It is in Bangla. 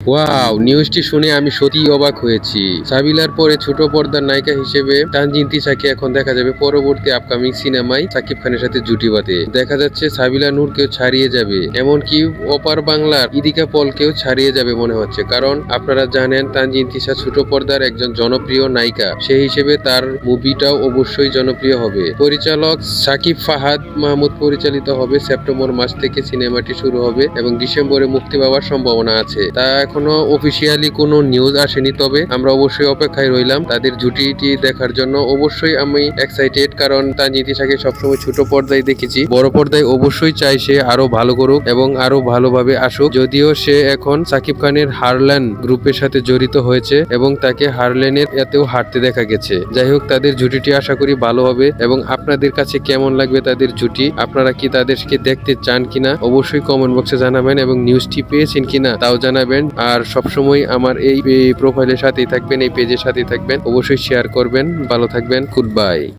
ওয়াও নিউজটি শুনে আমি সত্যিই অবাক হয়েছি। সাবিলার পরে ছোট পর্দার নায়িকা হিসেবে তানজিন তিশাকে এখন দেখা যাবে পরবর্তী আপকামিং সিনেমায় সাকিব খানের সাথে জুটি বাঁধে। দেখা যাচ্ছে সাবিলা নূরকেও ছাড়িয়ে যাবে, এমনকি অপার বাংলার ইদিকা পলকেও ছাড়িয়ে যাবে মনে হচ্ছে। কারণ আপনারা জানেন, তানজিন তিশা ছোট পর্দার একজন জনপ্রিয় নায়িকা। সেই হিসেবে তার মুভিটাও অবশ্যই জনপ্রিয় হবে। পরিচালক সাকিব ফাহাদ মাহমুদ পরিচালিত হবে সেপ্টেম্বর মাস থেকে সিনেমাটি শুরু হবে এবং ডিসেম্বরে মুক্তি পাওয়ার সম্ভাবনা আছে। তা এখনও অফিসিয়ালি কোনো নিউজ আসেনি, তবে আমরা অবশ্যই অপেক্ষায় রইলাম। তাদের জুটিটি দেখার জন্য অবশ্যই আমি এক্সাইটেড কারণ তানজিন তিশাকে সবসময় ছোট পর্দায় দেখেছি। বড় পর্দায় অবশ্যই চাই সে আরও ভালো করুক এবং আরও ভালোভাবে আসুক। যদিও সে এখন সাকিব খানের হারল্যান গ্রুপের সাথে জড়িত হয়েছে এবং তাকে হারল্যানের এতেও হাঁটতে দেখা গেছে। যাই হোক, তাদের জুটিটি আশা করি ভালো হবে এবং আপনাদের কাছে কেমন লাগবে তাদের জুটি? আপনারা কি তাদেরকে দেখতে চান কিনা? অবশ্যই কমেন্ট বক্সে জানাবেন এবং নিউজটি পেয়েছেন কিনা তাও জানাবেন। আর সবসময় আমার এই প্রোফাইলের সাথেই থাকবেন, এই পেজের সাথেই থাকবেন। অবশ্যই শেয়ার করবেন। ভালো থাকবেন। Good bye